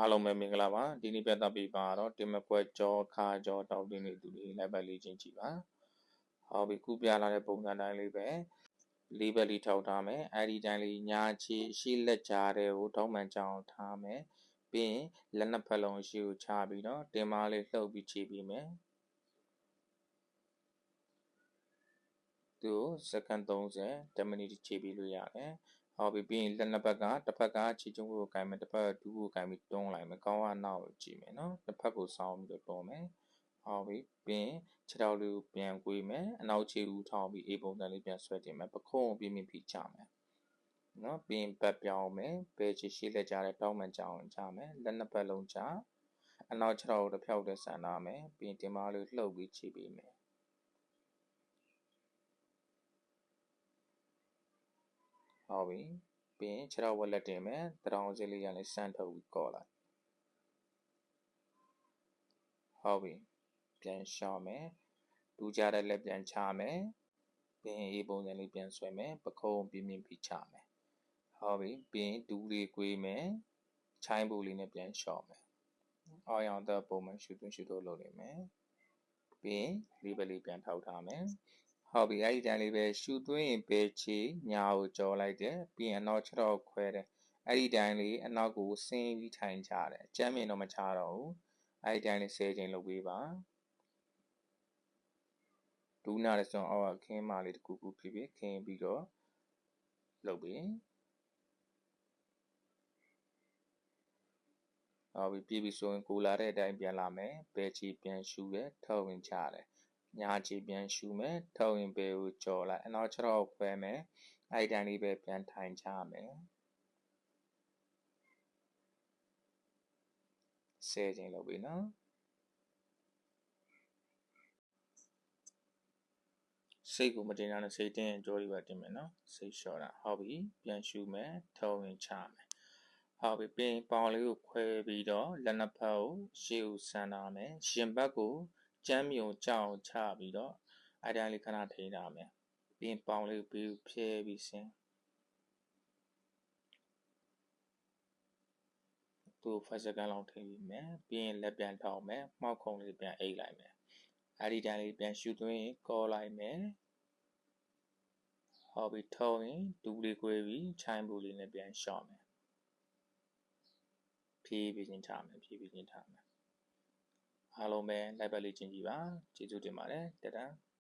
အားလုံးပဲမင်္ဂလာပါဒီနေ့ပြသပေးပါတော့တင်မပွဲကြောခါကြောတောက်တင်းနေသူတွေလိုက်ပဲလေးချင်းကြည့်ပါဟောပြီခုပြလာတဲ့ပုံစံတိုင်းလေးပဲလေးပဲလေးထောက်ထားမယ်အဲ့ဒီတိုင်းလေးညာချီရှိလက်ကြားတဲ့ကိုတောင်းမှန်ကြအောင်ထားမယ်ပြီးရင်လက်နှစ်ဖက်လုံးရှိကိုချပြီးတော့တင်မားလေးလှုပ်ပြီးခြေပြီးမယ်သူစက္ကန့်30 10မိနစ်ခြေပြီးလို့ရတယ် ဟောပြီးပြီးရင်လက်နှစ်ဘက်ကတစ်ဖက်ကခြေကျုံးကိုကင်မယ်တစ်ဖက်ကဒူးကိုကင်ပြီးတွန်းလိုက်မယ်ကောင်းကနောက်ကိုကြည့်မယ်နော်တစ်ဖက်ကိုဆောင်းပြီးတော့တွန်းမယ်ဟောပြီးပြီးရင်ခြေထောက်လေးကိုပြန်ကွေးမယ်အနောက်ခြေဦးထောင်းပြီးအေးပုံစံလေးပြန်ဆွဲတင်မယ်ပခုံးကိုပြင်းပြင်းဖိချမယ်နော်ပြီးရင်ဘက်ပြောင်းမယ်ဘယ်ခြေရှိလက်ကြတဲ့တောင်းမှန်ကြအောင်ချမယ်လက်နှစ်ဖက်လုံးချအနောက်ခြေထောက်ကိုတစ်ဖြောက်တည်းဆန်ထားမယ်ပြီးရင်တင်မလေးလှုပ်ပြီးခြေပေးမယ် ဟုတ်ပြီပြီးရင်ခြေထောက်ဝက်လက်တင်မယ်တရောင်စလေးရလည်းစမ်းထုတ်ပြီးကော့လိုက်ဟုတ်ပြီပြန်ရှောင်းမယ်ဒူးကြတဲ့လက်ပြန်ချမယ်ပြီးရင်အေးပုံစံလေးပြန်ဆွဲမယ်ပခုံးပြင်းပြင်းပြီးချမယ်ဟုတ်ပြီပြီးရင်ဒူးလေးကွေးမယ်ချိုင်းပူလေးနဲ့ပြန်ရှော့မယ်အောက်ရောင်သက်ပုံမှန်ရှူသွင်းရှူတော့လုပ်နေမယ်ပြီးရင်လေးပဲလေးပြန်ထောက်ထားမယ် ဟုတ်ပြီအဲ့ဒီတန်းလေးပဲရှူသွင်းရင်ပဲချီညာကိုကြောလိုက်တယ်ပြီးရင်အနောက်ခြေထောက်ခွဲတယ်အဲ့ဒီတန်းလေးအနောက်ကိုဆင်းပြီးထိုင်ကြတယ်အကျမ်းမြင်တော့မချတော့ဘူးအဲ့ဒီတန်းလေးဆဲချိန်လုပ်ပေးပါဒူးနာရစွန်အောက်ကခင်းမလေးတစ်ခုခုဖြစ်ဖြစ်ခင်းပြီးတော့လုပ်ပေးဟုတ်ပြီပြည်ပြီဆိုရင်ကိုလာတဲ့အတိုင်းပြန်လာမယ်ဘယ်ချီပြန်ရှူတယ်ထောက်ဝင်ချတယ် ညာခြေပြန်ရှူမယ်ထောက်ရင်ဘယ်ကိုကြော်လိုက်အနောက်ခြေထောက်ခွဲမယ်အဲ့တိုင်းလေးပဲပြန်ထိုင်ချမယ်ဆဲခြင်းလုပ်ပြီနော်စိတ်ကိုမတင်တာနဲ့စိတ်တင်းရင်ကြောတွေပဲတင်မယ်နော်စိတ်လျှော့တာဟုတ်ပြီပြန်ရှူမယ်ထောက်ရင်ချမယ်ဟုတ်ပြီပြင်ပေါင်လေးကိုခွဲပြီးတော့လက်နှစ်ဖက်ကိုရှေ့ကိုဆန်ထားမယ်ရှင်ဘက်ကို ကျမ်းမြုံကြောက်ချပြီးတော့အဲ့တိုင်းလေးခဏထိန်းထားမယ်ပြီးရင်ပေါင်လေးပြီးဖြဲပြီးဆင်းသူ့ဖက်စကန်လောက်ထိန်းပြီးမယ်ပြီးရင်လက်ပြန်ထောက်မယ်မှောက်ခုံလေးပြန်အိတ်လိုက်မယ်အဲ့ဒီတိုင်းလေးပြန်ရှူသွင်းကောလိုက်မယ်ဟောပြီးထုံးရင်ဒူးလေးကွေးပြီးချိုင်းဘူးလေးနဲ့ပြန်ရှော့မယ်ဖြည်းဖြည်းချင်းထားမယ်ဖြည်းဖြည်းချင်းထားမယ် အားလုံးပဲလိုက်ပတ်လေးချင်းကြည့်ပါကျေးဇူးတင်ပါတယ်တတန်း